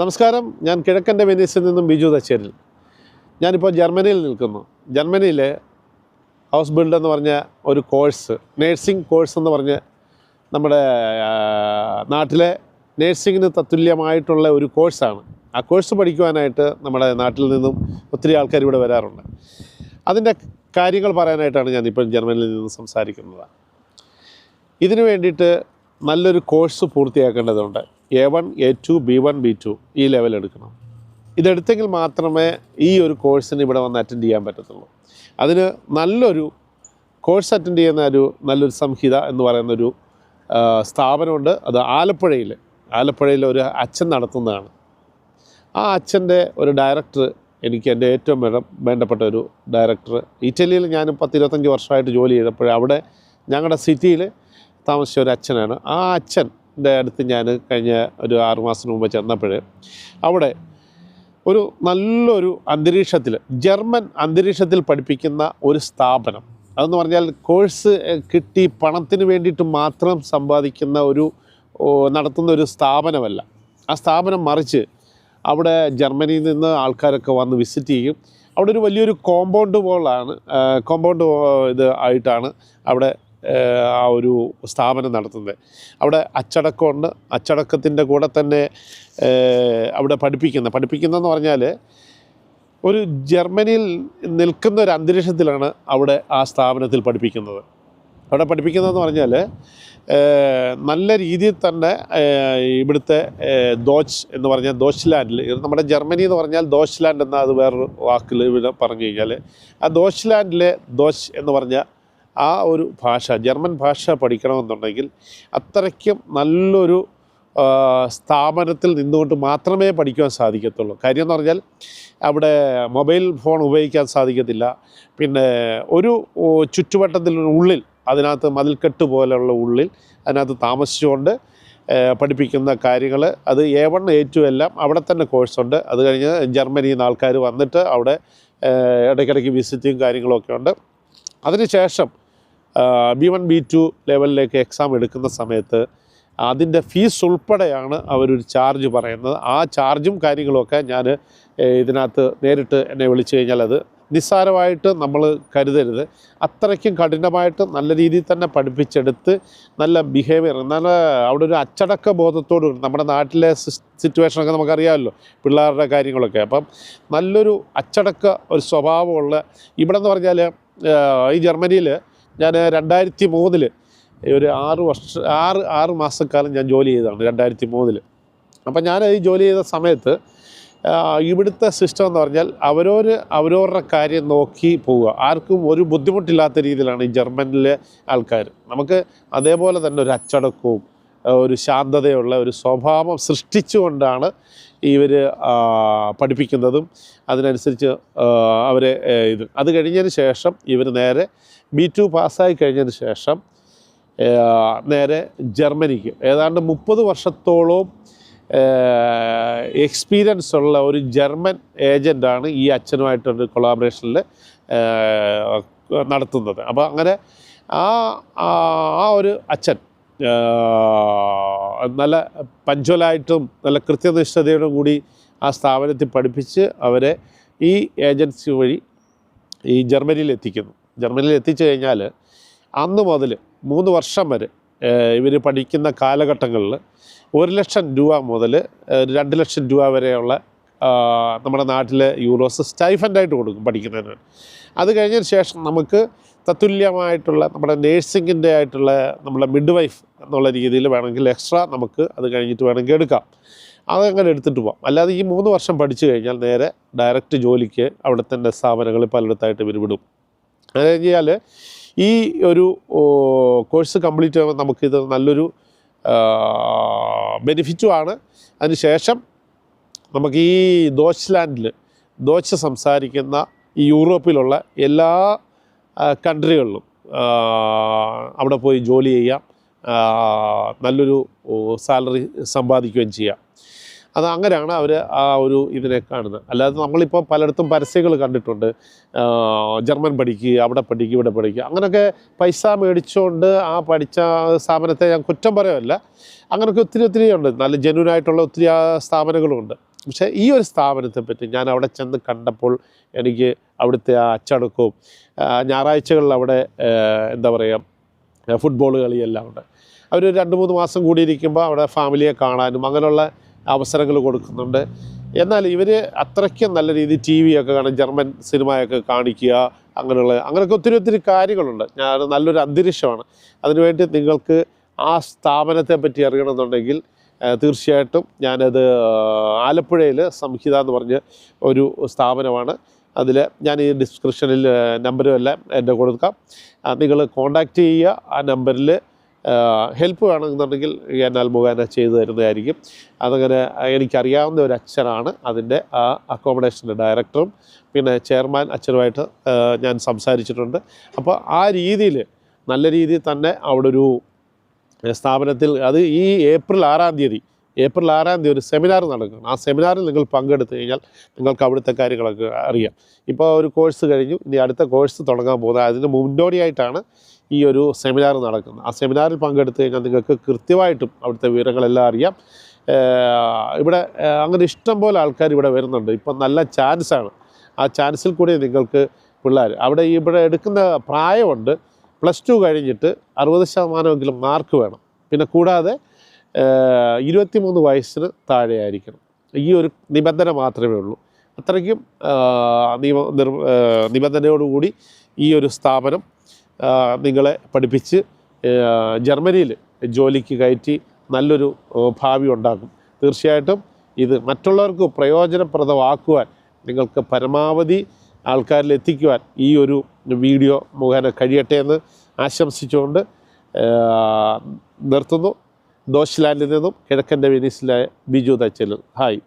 നമസ്കാരം. ഞാൻ കിഴക്കന്റെ വെനീസിൽ നിന്നും ബിജു തച്ചേരിൽ. ഞാനിപ്പോൾ ജർമ്മനിയിൽ നിൽക്കുന്നു. ജർമ്മനിയിലെ ഹൗസ് ബിൽഡ് എന്ന് പറഞ്ഞ ഒരു കോഴ്സ് നേഴ്സിംഗ് കോഴ്സ് എന്ന് പറഞ്ഞ് നമ്മുടെ നാട്ടിലെ നേഴ്സിങ്ങിന് തത്തുല്യമായിട്ടുള്ള ഒരു കോഴ്സാണ്. ആ കോഴ്സ് പഠിക്കുവാനായിട്ട് നമ്മുടെ നാട്ടിൽ നിന്നും ഒത്തിരി ആൾക്കാർ ഇവിടെ വരാറുണ്ട്. അതിന്റെ കാര്യങ്ങൾ പറയാനായിട്ടാണ് ഞാനിപ്പോൾ ജർമ്മനിയിൽ നിന്ന് സംസാരിക്കുന്നത്. ഇതിനു വേണ്ടിയിട്ട് നല്ലൊരു course പൂർത്തിയാക്കേണ്ടതുണ്ട്. A one A two B one B two ഈ ലെവൽ എടുക്കണം. ഇതെടുത്തെങ്കിൽ മാത്രമേ ഈ ഒരു കോഴ്സിന് ഇവിടെ വന്ന് അറ്റൻഡ് ചെയ്യാൻ പറ്റത്തുള്ളൂ. അതിന് നല്ലൊരു കോഴ്സ് അറ്റൻഡ് ചെയ്യുന്ന ഒരു നല്ലൊരു സംഹിത എന്ന് പറയുന്നൊരു സ്ഥാപനമുണ്ട്. അത് ആലപ്പുഴയിൽ ആലപ്പുഴയിൽ ഒരു അച്ഛൻ നടത്തുന്നതാണ്. ആ അച്ഛന്റെ ഒരു ഡയറക്ടർ എനിക്ക് എന്റെ ഏറ്റവും വേണം വേണ്ടപ്പെട്ട ഒരു ഡയറക്ടർ ഇറ്റലിയിൽ ഞാൻ പത്ത് ഇരുപത്തഞ്ച് വർഷമായിട്ട് ജോലി ചെയ്തപ്പോൾ അവിടെ ഞങ്ങളുടെ സിറ്റിയിൽ താമസിച്ച ഒരു അച്ഛനാണ്. ആ അച്ഛന്റെ അടുത്ത് ഞാൻ കഴിഞ്ഞ ഒരു ആറുമാസത്തിന് മുമ്പ് ചെന്നപ്പോൾ അവിടെ ഒരു നല്ലൊരു അന്തരീക്ഷത്തിൽ ജർമ്മൻ അന്തരീക്ഷത്തിൽ പഠിപ്പിക്കുന്ന ഒരു സ്ഥാപനം. അതെന്ന് പറഞ്ഞാൽ കോഴ്സ് കിട്ടി പണത്തിന് വേണ്ടിയിട്ട് മാത്രം സമ്പാദിക്കുന്ന ഒരു നടത്തുന്ന ഒരു സ്ഥാപനമല്ല. ആ സ്ഥാപനം മറിച്ച് അവിടെ ജർമ്മനിയിൽ നിന്ന് ആൾക്കാരൊക്കെ വന്ന് വിസിറ്റ് ചെയ്യും. അവിടെ ഒരു വലിയൊരു കോമ്പൗണ്ട് പോലാണ് കോമ്പൗണ്ട് ഇത് ആയിട്ടാണ് അവിടെ ആ ഒരു സ്ഥാപനം നടത്തുന്നത്. അവിടെ അച്ചടക്കമുണ്ട്. അച്ചടക്കത്തിന്റെ കൂടെ തന്നെ അവിടെ പഠിപ്പിക്കുന്ന പഠിപ്പിക്കുന്നതെന്ന് പറഞ്ഞാൽ ഒരു ജർമ്മനിയിൽ നിൽക്കുന്ന ഒരു അന്തരീക്ഷത്തിലാണ് അവിടെ ആ സ്ഥാപനത്തിൽ പഠിപ്പിക്കുന്നത്. അവിടെ പഠിപ്പിക്കുന്നതെന്ന് പറഞ്ഞാൽ നല്ല രീതിയിൽ തന്നെ ഇവിടുത്തെ ദോച്ച് എന്ന് പറഞ്ഞാൽ ദോച്ച്ലാൻഡിൽ നമ്മുടെ ജർമ്മനി എന്ന് പറഞ്ഞാൽ ദോച്ച്ലാൻഡ് എന്ന അത് വേറൊരു വാക്കിൽ ഇവിടെ പറഞ്ഞു കഴിഞ്ഞാൽ ആ ദോച്ച്ലാൻഡിലെ ദോച്ച് എന്ന് പറഞ്ഞ ആ ഒരു ഭാഷ ജർമ്മൻ ഭാഷ പഠിക്കണമെന്നുണ്ടെങ്കിൽ അത്രയ്ക്കും നല്ലൊരു സ്ഥാപനത്തിൽ നിന്നുകൊണ്ട് മാത്രമേ പഠിക്കുവാൻ സാധിക്കത്തുള്ളൂ. കാര്യം എന്ന് പറഞ്ഞാൽ അവിടെ മൊബൈൽ ഫോൺ ഉപയോഗിക്കാൻ സാധിക്കത്തില്ല. പിന്നെ ഒരു ചുറ്റുവട്ടത്തിൽ ഉള്ളിൽ അതിനകത്ത് മതിൽക്കെട്ട് പോലെയുള്ള ഉള്ളിൽ അതിനകത്ത് താമസിച്ചുകൊണ്ട് പഠിപ്പിക്കുന്ന കാര്യങ്ങൾ അത് എ വൺ എ ടു എല്ലാം അവിടെ തന്നെ കോഴ്സുണ്ട് അത് കഴിഞ്ഞ് ജർമ്മനിയിൽ നിന്ന് ആൾക്കാർ വന്നിട്ട് അവിടെ ഇടയ്ക്കിടയ്ക്ക് വിസിറ്റിങ് കാര്യങ്ങളൊക്കെ ഉണ്ട്. അതിനുശേഷം ബി വൺ ബി ടു ലെവലിലേക്ക് എക്സാം എടുക്കുന്ന സമയത്ത് അതിന്റെ ഫീസ് ഉൾപ്പെടെയാണ് അവരൊരു ചാർജ് പറയുന്നത്. ആ ചാർജും കാര്യങ്ങളുമൊക്കെ ഞാൻ ഇതിനകത്ത് നേരിട്ട് എന്നെ വിളിച്ചു കഴിഞ്ഞാൽ അത് നിസ്സാരമായിട്ട് നമ്മൾ കരുതരുത്. അത്രയ്ക്കും കഠിനമായിട്ട് നല്ല രീതിയിൽ തന്നെ പഠിപ്പിച്ചെടുത്ത് നല്ല ബിഹേവിയർ എന്നാൽ അവിടെ ഒരു അച്ചടക്ക ബോധത്തോട് നമ്മുടെ നാട്ടിലെ സിറ്റുവേഷനൊക്കെ നമുക്കറിയാമല്ലോ പിള്ളേരുടെ കാര്യങ്ങളൊക്കെ. അപ്പം നല്ലൊരു അച്ചടക്ക ഒരു സ്വഭാവമുള്ള ഇവിടെ എന്ന് പറഞ്ഞാൽ ഈ ജർമ്മനിയിൽ ഞാൻ രണ്ടായിരത്തി മൂന്നിൽ ഒരു ആറ് വർഷ ആറ് ആറ് മാസക്കാലം ഞാൻ ജോലി ചെയ്തതാണ് രണ്ടായിരത്തി മൂന്നിൽ അപ്പം ഞാൻ ഈ ജോലി ചെയ്ത സമയത്ത് ഇവിടുത്തെ സിസ്റ്റം എന്ന് പറഞ്ഞാൽ അവരോർ അവരവരുടെ കാര്യം നോക്കി പോവുക. ആർക്കും ഒരു ബുദ്ധിമുട്ടില്ലാത്ത രീതിയിലാണ് ഈ ജർമ്മനിലെ ആൾക്കാർ. നമുക്ക് അതേപോലെ തന്നെ ഒരു അച്ചടക്കവും ഒരു ശാന്തതയുള്ള ഒരു സ്വഭാവം സൃഷ്ടിച്ചുകൊണ്ടാണ് ഇവർ പഠിപ്പിക്കുന്നതും അതിനനുസരിച്ച് അവരെ ഇത്. അത് കഴിഞ്ഞതിന് ശേഷം ഇവർ നേരെ ബി ടു പാസ്സായി കഴിഞ്ഞതിന് ശേഷം നേരെ ജർമ്മനിക്ക്. ഏതാണ്ട് മുപ്പത് വർഷത്തോളം എക്സ്പീരിയൻസ് ഉള്ള ഒരു ജർമ്മൻ ഏജന്റാണ് ഈ അച്ഛനുമായിട്ടൊരു കൊളാബറേഷനിൽ നടത്തുന്നത്. അപ്പോൾ അങ്ങനെ ആ ആ ഒരു അച്ഛൻ നല്ല പഞ്ച്വലായിട്ടും നല്ല കൃത്യനിഷ്ഠതയോടും കൂടി ആ സ്ഥാപനത്തിൽ പഠിപ്പിച്ച് അവരെ ഈ ഏജൻസി വഴി ഈ ജർമ്മനിയിൽ എത്തിക്കുന്നു ജർമ്മനിയിൽ എത്തിച്ചു കഴിഞ്ഞാൽ അന്ന് മുതൽ മൂന്ന് വർഷം വരെ ഇവർ പഠിക്കുന്ന കാലഘട്ടങ്ങളിൽ ഒരു ലക്ഷം രൂപ മുതൽ രണ്ട് ലക്ഷം രൂപ വരെയുള്ള നമ്മുടെ നാട്ടിലെ യൂറോസ് സ്റ്റൈഫന്റായിട്ട് കൊടുക്കും പഠിക്കുന്നതിന്. അത് കഴിഞ്ഞതിന് ശേഷം നമുക്ക് തത്തുല്യമായിട്ടുള്ള നമ്മുടെ നേഴ്സിങ്ങിന്റെ ആയിട്ടുള്ള നമ്മുടെ മിഡ് വൈഫ് എന്നുള്ള രീതിയിൽ വേണമെങ്കിൽ എക്സ്ട്രാ നമുക്ക് അത് കഴിഞ്ഞിട്ട് വേണമെങ്കിൽ എടുക്കാം. അതങ്ങനെ എടുത്തിട്ട് പോകാം അല്ലാതെ ഈ മൂന്ന് വർഷം പഠിച്ചു കഴിഞ്ഞാൽ നേരെ ഡയറക്റ്റ് ജോലിക്ക് അവിടെ തന്നെ സ്ഥാപനങ്ങളിൽ പലയിടത്തായിട്ട് ഇവർ വിടും. കഴിഞ്ഞാൽ ഈ ഒരു കോഴ്സ് കംപ്ലീറ്റ് ചെയ്യുമ്പോൾ നമുക്കിത് നല്ലൊരു ബെനിഫിറ്റുമാണ്. അതിനുശേഷം നമുക്ക് ഈ ദോച്ച്ലാൻഡിൽ ദോച്ച് സംസാരിക്കുന്ന ഈ യൂറോപ്പിലുള്ള എല്ലാ കൺട്രികളിലും അവിടെ പോയി ജോലി ചെയ്യാം നല്ലൊരു സാലറി സമ്പാദിക്കുകയും ചെയ്യാം. അത് അങ്ങനെയാണ് അവർ ആ ഒരു ഇതിനെ കാണുന്നത്. അല്ലാതെ നമ്മളിപ്പോൾ പലയിടത്തും പരസ്യങ്ങൾ കണ്ടിട്ടുണ്ട്. ജർമ്മൻ പഠിക്കുക അവിടെ പഠിക്കുക ഇവിടെ പഠിക്കുക. അങ്ങനെയൊക്കെ പൈസ മേടിച്ചുകൊണ്ട് ആ പഠിച്ച സ്ഥാപനത്തെ ഞാൻ കുറ്റം പറയുമല്ല അങ്ങനെയൊക്കെ ഒത്തിരി ഒത്തിരി ഉണ്ട്. നല്ല ജനുവനായിട്ടുള്ള ഒത്തിരി സ്ഥാപനങ്ങളുമുണ്ട് പക്ഷേ ഈ ഒരു സ്ഥാപനത്തെ പറ്റി ഞാൻ അവിടെ ചെന്ന് കണ്ടപ്പോൾ എനിക്ക് അവിടുത്തെ ആ അച്ചടക്കവും ഞായറാഴ്ചകളിൽ അവിടെ എന്താ പറയുക ഫുട്ബോൾ കളിയെല്ലാം ഉണ്ട്. അവർ രണ്ട് മൂന്ന് മാസം കൂടി ഇരിക്കുമ്പോൾ അവിടെ ഫാമിലിയെ കാണാനും അങ്ങനെയുള്ള അവസരങ്ങൾ കൊടുക്കുന്നുണ്ട്. എന്നാൽ ഇവർ അത്രയ്ക്ക് നല്ല രീതിയിൽ ടി വി ഒക്കെ കാണും ജർമ്മൻ സിനിമയൊക്കെ കാണിക്കുക അങ്ങനെയുള്ള അങ്ങനെയൊക്കെ ഒത്തിരി ഒത്തിരി കാര്യങ്ങളുണ്ട്. ഞാൻ നല്ലൊരു അന്തരീക്ഷമാണ്. അതിനുവേണ്ടി നിങ്ങൾക്ക് ആ സ്ഥാപനത്തെ പറ്റി അറിയണമെന്നുണ്ടെങ്കിൽ തീർച്ചയായിട്ടും ഞാനത് ആലപ്പുഴയിൽ സംഹിത എന്ന് പറഞ്ഞ ഒരു സ്ഥാപനമാണ്. അതിൽ ഞാൻ ഈ ഡിസ്ക്രിപ്ഷനിൽ നമ്പരും എല്ലാം എന്റെ കൊടുക്കാം നിങ്ങൾ കോണ്ടാക്റ്റ് ചെയ്യുക. ആ നമ്പറിൽ ഹെൽപ്പ് വേണമെന്നുണ്ടെങ്കിൽ എന്നാൽ മുഖേന ചെയ്തു തരുന്നതായിരിക്കും. അതങ്ങനെ എനിക്കറിയാവുന്ന ഒരു അച്ഛനാണ്. അതിന്റെ ആ അക്കോമഡേഷന്റെ ഡയറക്ടറും പിന്നെ ചെയർമാൻ അച്ഛനുമായിട്ട് ഞാൻ സംസാരിച്ചിട്ടുണ്ട്. അപ്പോൾ ആ രീതിയിൽ നല്ല രീതിയിൽ തന്നെ അവിടെ ഒരു സ്ഥാപനത്തിൽ അത് ഈ ഏപ്രിൽ ആറാം തീയതി ഏപ്രിൽ ആറാം തീയതി ഒരു സെമിനാർ നടക്കും. ആ സെമിനാറിൽ നിങ്ങൾ പങ്കെടുത്തു കഴിഞ്ഞാൽ നിങ്ങൾക്ക് അവിടുത്തെ കാര്യങ്ങളൊക്കെ അറിയാം. ഇപ്പോൾ ഒരു കോഴ്സ് കഴിഞ്ഞു ഇനി അടുത്ത കോഴ്സ് തുടങ്ങാൻ പോകുന്നത് അതിന് മുന്നോടിയായിട്ടാണ് ഈ ഒരു സെമിനാർ നടക്കുന്നത്. ആ സെമിനാറിൽ പങ്കെടുത്തു കഴിഞ്ഞാൽ നിങ്ങൾക്ക് കൃത്യമായിട്ടും അവിടുത്തെ വിവരങ്ങളെല്ലാം അറിയാം. ഇവിടെ അങ്ങനെ ഇഷ്ടം പോലെ ആൾക്കാർ ഇവിടെ വരുന്നുണ്ട്. ഇപ്പം നല്ല ചാൻസാണ്. ആ ചാൻസിൽ കൂടി നിങ്ങൾക്ക് പിള്ളേർ അവിടെ ഇവിടെ എടുക്കുന്ന പ്രായമുണ്ട്. പ്ലസ് ടു കഴിഞ്ഞിട്ട് അറുപത് ശതമാനമെങ്കിലും മാർക്ക് വേണം. പിന്നെ കൂടാതെ ഇരുപത്തിമൂന്ന് വയസ്സിന് താഴെയായിരിക്കണം. ഈ ഒരു നിബന്ധന മാത്രമേ ഉള്ളൂ. അത്രയ്ക്കും നിയമ നിർ നിബന്ധനയോടുകൂടി ഈ ഒരു സ്ഥാപനം നിങ്ങളെ പഠിപ്പിച്ച് ജർമ്മനിയിൽ ജോലിക്ക് കയറ്റി നല്ലൊരു ഭാവി ഉണ്ടാക്കും. തീർച്ചയായിട്ടും ഇത് മറ്റുള്ളവർക്ക് പ്രയോജനപ്രദമാക്കുവാൻ നിങ്ങൾക്ക് പരമാവധി ആൾക്കാരിൽ എത്തിക്കുവാൻ ഈ ഒരു വീഡിയോ മുഖേന കഴിയട്ടെ എന്ന് ആശംസിച്ചുകൊണ്ട് നിർത്തുന്നു. ദോഷ്ലാൻഡിൽ നിന്നും കിഴക്കന്റെ വെനീസിലായ ബിജു തച്ചൽ. ഹായ്.